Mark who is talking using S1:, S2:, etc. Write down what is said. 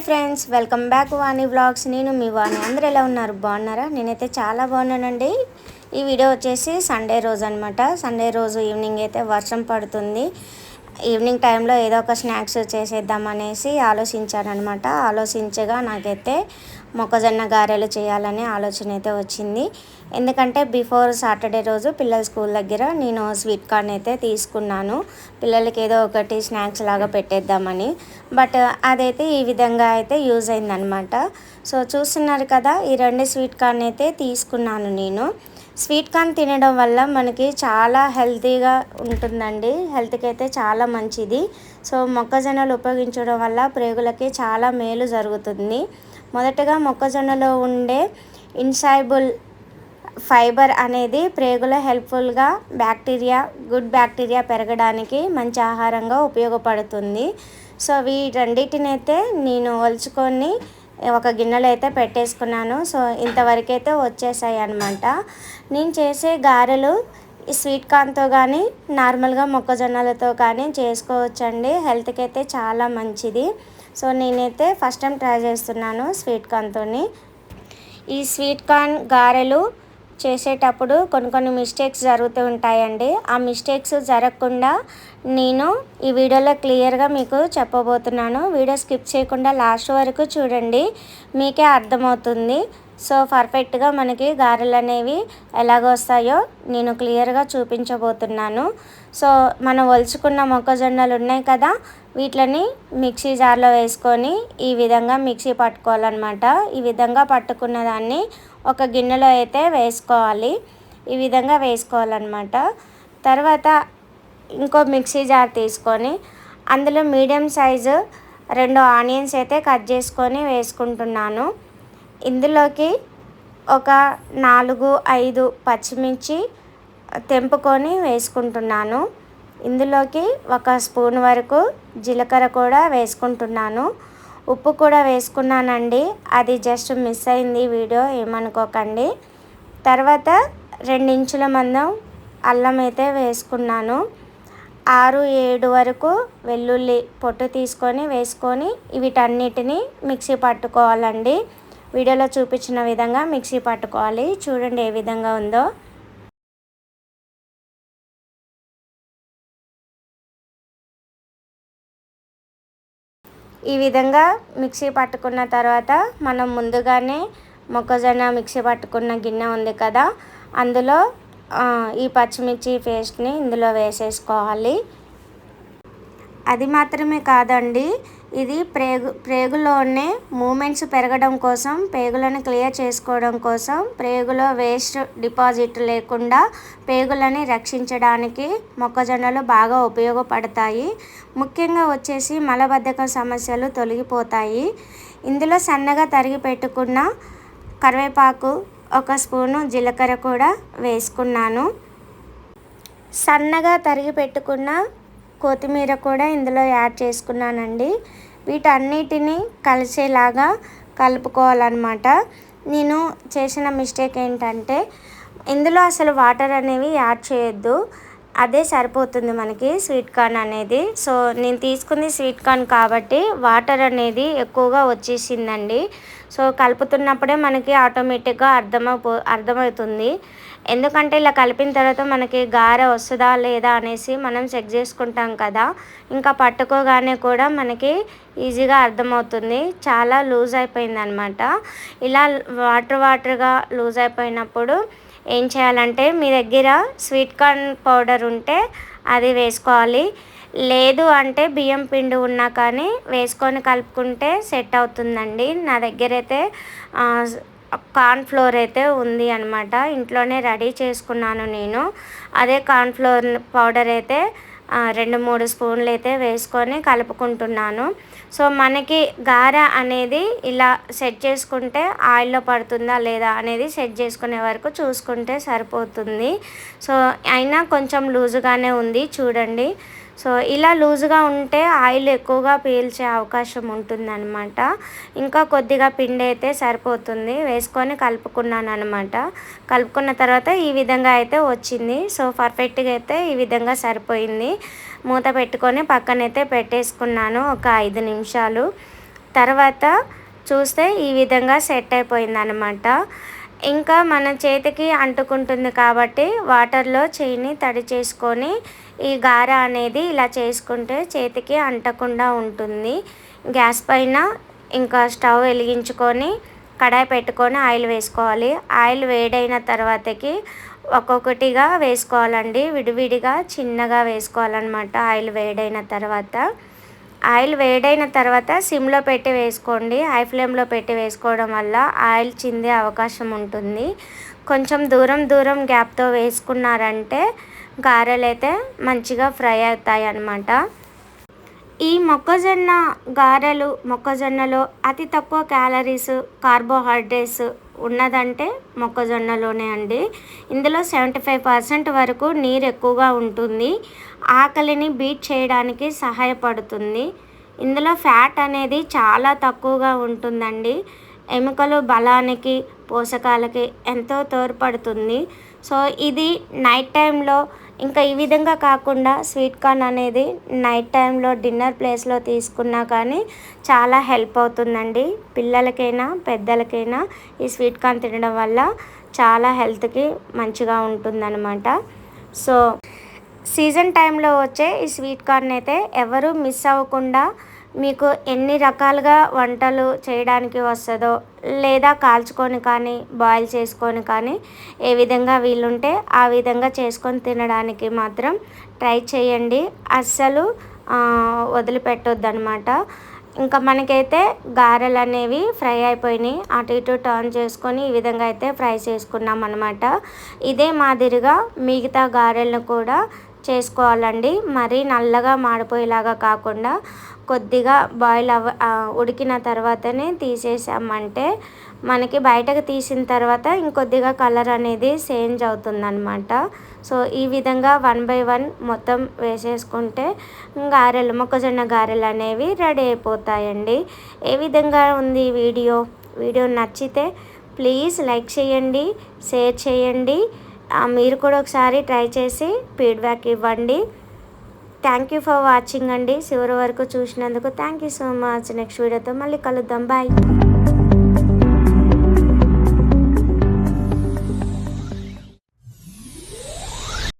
S1: Hi friends welcome back Vani vlogs. నేను మీ వాణి. అందరూ ఎలా ఉన్నారు? బాగున్నారా? నేనైతే చాలా బాగున్నానండి. ఈ వీడియో వచ్చేసి సండే రోజు అనమాట సండే రోజు ఈవినింగ్ అయితే వర్షం పడుతుంది. ఈవినింగ్ టైంలో ఏదో ఒక స్నాక్స్ చేసేద్దామనేసి ఆలోచించానమాట ఆలోచించగా నాకైతే మొక్కజొన్న గారెలు చేయాలనే ఆలోచన అయితే వచ్చింది. ఎందుకంటే బిఫోర్ సాటర్డే రోజు పిల్లల స్కూల్ దగ్గర నేను స్వీట్ కార్న్ అయితే తీసుకున్నాను. పిల్లలకి ఏదో ఒకటి స్నాక్స్ లాగా పెట్టేద్దామని. బట్ అదైతే ఈ విధంగా అయితే యూజ్ అయిందనమాట సో చూస్తున్నారు కదా ఈ రెండు స్వీట్ కార్న్ అయితే తీసుకున్నాను నేను. స్వీట్ కార్న్ తినడం వల్ల మనకి చాలా హెల్తీగా ఉంటుందండి. హెల్త్కి అయితే చాలా మంచిది. సో మొక్కజొన్నలు ఉపయోగించడం వల్ల ప్రేగులకి చాలా మేలు జరుగుతుంది. మొదటగా మొక్కజొన్నలో ఉండే ఇన్సైబుల్ ఫైబర్ అనేది ప్రేగుల హెల్ప్ఫుల్గా బ్యాక్టీరియా గుడ్ బ్యాక్టీరియా పెరగడానికి మంచి ఆహారంగా ఉపయోగపడుతుంది. సో వీటన్నిటినైతే నేను ఒలుచుకొని ఒక గిన్నెలో అయితే పెట్టేసుకున్నాను. సో ఇంతవరకైతే వచ్చేసాయి అనమాట నేను చేసే గారెలు ఈ స్వీట్ కార్న్తో కానీ నార్మల్గా మొక్కజొన్నలతో కానీ చేసుకోవచ్చండి. హెల్త్కి అయితే చాలా మంచిది. సో నేనైతే ఫస్ట్ టైం ట్రై చేస్తున్నాను స్వీట్ కార్న్తో ఈ స్వీట్ కార్న్ గారెలు చేసేటప్పుడు కొన్ని కొన్ని మిస్టేక్స్ జరుగుతూ ఉంటాయండి. ఆ మిస్టేక్స్ జరగకుండా నేను ఈ వీడియోలో క్లియర్గా మీకు చెప్పబోతున్నాను. వీడియో స్కిప్ చేయకుండా లాస్ట్ వరకు చూడండి. మీకే అర్థమవుతుంది. సో పర్ఫెక్ట్గా మనకి గారెలు అనేవి ఎలాగ వస్తాయో నేను క్లియర్గా చూపించబోతున్నాను. సో మనం ఒలుచుకున్న మొక్కజొన్నలు ఉన్నాయి కదా వీటిని మిక్సీ జార్లో వేసుకొని ఈ విధంగా మిక్సీ పట్టుకోవాలన్నమాట. ఈ విధంగా పట్టుకున్న దాన్ని ఒక గిన్నెలో అయితే వేసుకోవాలి. ఈ విధంగా వేసుకోవాలన్నమాట. తర్వాత ఇంకో మిక్సీ జార్ తీసుకొని అందులో మీడియం సైజు రెండు ఆనియన్స్ అయితే కట్ చేసుకొని వేసుకుంటున్నాను. ఇందులోకి ఒక నాలుగు ఐదు పచ్చిమిర్చి తెంపుకొని వేసుకుంటున్నాను. ఇందులోకి ఒక స్పూన్ వరకు జీలకర్ర కూడా వేసుకుంటున్నాను. ఉప్పు కూడా వేసుకున్నానండి. అది జస్ట్ మిస్ అయింది వీడియో ఏమనుకోకండి. తర్వాత రెండించుల మందం అల్లం అయితే వేసుకున్నాను. ఆరు ఏడు వరకు వెల్లుల్లి పొట్టు తీసుకొని వేసుకొని వీటన్నిటిని మిక్సీ పట్టుకోవాలండి. వీడియోలో చూపించిన విధంగా మిక్సీ పట్టుకోవాలి. చూడండి ఏ విధంగా ఉందో. ఈ విధంగా మిక్సీ పట్టుకున్న తర్వాత మనం ముందుగానే మొక్కజొన్న మిక్సీ పట్టుకున్న గిన్నె ఉంది కదా అందులో ఈ పచ్చిమిర్చి పేస్ట్ని ఇందులో వేసేసుకోవాలి. అది మాత్రమే కాదండి ఇది ప్రేగు ప్రేగులోనే మూమెంట్స్ పెరగడం కోసం పేగులను క్లియర్ చేసుకోవడం కోసం ప్రేగులో వేస్ట్ డిపాజిట్ లేకుండా పేగులని రక్షించడానికి మొక్కజొన్నలు బాగా ఉపయోగపడతాయి. ముఖ్యంగా వచ్చేసి మలబద్ధకం సమస్యలు తొలగిపోతాయి. ఇందులో సన్నగా తరిగి పెట్టుకున్న కరివేపాకు ఒక స్పూను జీలకర్ర కూడా వేసుకున్నాను. సన్నగా తరిగి పెట్టుకున్న కొత్తిమీర కూడా ఇందులో యాడ్ చేసుకున్నానండి. వీటన్నిటిని కలిసేలాగా కలుపుకోవాలన్నమాట. నేను చేసిన మిస్టేక్ ఏంటంటే ఇందులో అసలు వాటర్ అనేవి యాడ్ చేయొద్దు. అదే సరిపోతుంది మనకి స్వీట్ కార్న్ అనేది. సో నేను తీసుకుంది స్వీట్ కార్న్ కాబట్టి వాటర్ అనేది ఎక్కువగా వచ్చేసిందండి. సో కలుపుతున్నప్పుడే మనకి ఆటోమేటిక్గా అర్థమైపో అర్థమవుతుంది. ఎందుకంటే ఇలా కలిపిన తర్వాత మనకి గారె వస్తుందా లేదా అనేసి మనం చెక్ చేసుకుంటాం కదా. ఇంకా పట్టుకోగానే కూడా మనకి ఈజీగా అర్థమవుతుంది. చాలా లూజ్ అయిపోయింది అనమాట ఇలా వాటర్ వాటర్గా లూజ్ అయిపోయినప్పుడు ఏం చేయాలంటే మీ దగ్గర స్వీట్ కార్న్ పౌడర్ ఉంటే అది వేసుకోవాలి. లేదు అంటే బియ్యం పిండి ఉన్నా కానీ వేసుకొని కలుపుకుంటే సెట్ అవుతుందండి. నా దగ్గర అయితే ఫ్లోర్ అయితే ఉంది అనమాట ఇంట్లోనే రెడీ చేసుకున్నాను నేను. అదే కార్న్ ఫ్లోర్ పౌడర్ అయితే రెండు మూడు స్పూన్లు అయితే వేసుకొని కలుపుకుంటున్నాను. సో మనకి గార అనేది ఇలా సెట్ చేసుకుంటే ఆయిల్లో పడుతుందా లేదా అనేది సెట్ చేసుకునే వరకు చూసుకుంటే సరిపోతుంది. సో అయినా కొంచెం లూజుగానే ఉంది చూడండి. సో ఇలా లూజ్గా ఉంటే ఆయిల్ ఎక్కువగా పీల్చే అవకాశం ఉంటుందన్నమాట. ఇంకా కొద్దిగా పిండి అయితే సరిపోతుంది. వేసుకొని కలుపుకున్నాను అనమాట కలుపుకున్న తర్వాత ఈ విధంగా అయితే వచ్చింది. సో పర్ఫెక్ట్గా అయితే ఈ విధంగా సరిపోయింది. మూత పెట్టుకొని పక్కనైతే పెట్టేసుకున్నాను ఒక ఐదు నిమిషాలు. తర్వాత చూస్తే ఈ విధంగా సెట్ అయిపోయిందనమాట ఇంకా మన చేతికి అంటుకుంటుంది కాబట్టి వాటర్లో చేయిని తడి చేసుకొని ఈ గార అనేది ఇలా చేసుకుంటే చేతికి అంటకుండా ఉంటుంది. గ్యాస్ పైన ఇంకా స్టవ్ వెలిగించుకొని కడాయి పెట్టుకొని ఆయిల్ వేసుకోవాలి. ఆయిల్ వేడైన తర్వాతకి ఒక్కొక్కటిగా వేసుకోవాలండి. విడివిడిగా చిన్నగా వేసుకోవాలన్నమాట ఆయిల్ వేడైన తర్వాత. ఆయిల్ వేడైన తర్వాత సిమ్లో పెట్టి వేసుకోండి. హై ఫ్లేమ్లో పెట్టి వేసుకోవడం వల్ల ఆయిల్ చిందే అవకాశం ఉంటుంది. కొంచెం దూరం దూరం గ్యాప్తో వేసుకున్నారంటే గారెలు అయితే మంచిగా ఫ్రై అవుతాయి అన్నమాట ఈ మొక్కజొన్న గారెలు మొక్కజొన్నలో అతి తక్కువ క్యాలరీస్ కార్బోహైడ్రేట్స్ ఉన్నదంటే మొక్కజొన్నలోనే అండి. ఇందులో సెవెంటీ ఫైవ్ పర్సెంట్ వరకు నీరు ఎక్కువగా ఉంటుంది. ఆకలిని బీట్ చేయడానికి సహాయపడుతుంది. ఇందులో ఫ్యాట్ అనేది చాలా తక్కువగా ఉంటుందండి. ఎముకలు బలానికి పోషకాలకి ఎంతో తోడ్పడుతుంది. సో ఇది నైట్ టైంలో ఇంకా ఈ విధంగా కాకుండా స్వీట్ కార్న్ అనేది నైట్ టైంలో డిన్నర్ ప్లేస్లో తీసుకున్నా కానీ చాలా హెల్ప్ అవుతుందండి. పిల్లలకైనా పెద్దలకైనా ఈ స్వీట్ కార్న్ తినడం వల్ల చాలా హెల్త్కి మంచిగా ఉంటుందన్నమాట. సో సీజన్ టైంలో వచ్చే ఈ స్వీట్ కార్న్ అయితే ఎవరు మిస్ అవ్వకుండా మీకు ఎన్ని రకాలుగా వంటలు చేయడానికి వస్తుందో లేదా కాల్చుకొని కానీ బాయిల్ చేసుకొని కానీ ఏ విధంగా వీలుంటే ఆ విధంగా చేసుకొని తినడానికి మాత్రం ట్రై చేయండి. అస్సలు వదిలిపెట్టొద్దు అనమాట ఇంకా మనకైతే గారెలు అనేవి ఫ్రై అయిపోయినాయి. అటు ఇటు టర్న్ చేసుకొని ఈ విధంగా అయితే ఫ్రై చేసుకున్నాం అనమాట ఇదే మాదిరిగా మిగతా గారెలను కూడా చేసుకోవాలండి. మరీ నల్లగా మాడిపోయేలాగా కాకుండా కొద్దిగా బాయిల్ అవ ఉడికిన తర్వాతనే తీసేసామంటే మనకి బయటకు తీసిన తర్వాత ఇంకొద్దిగా కలర్ అనేది చేంజ్ అవుతుందన్నమాట. సో ఈ విధంగా వన్ బై వన్ మొత్తం వేసేసుకుంటే గారెలు మొక్కజొన్న గారెలు అనేవి రెడీ అయిపోతాయండి. ఏ విధంగా ఉంది వీడియో? వీడియో నచ్చితే ప్లీజ్ లైక్ చేయండి షేర్ చేయండి. మీరు కూడా ఒకసారి ట్రై చేసి ఫీడ్బ్యాక్ ఇవ్వండి. థ్యాంక్ యూ ఫర్ వాచింగ్ అండి. చివరి వరకు చూసినందుకు thank you so much next వీడియోతో మళ్ళీ కలుద్దాం. బాయ్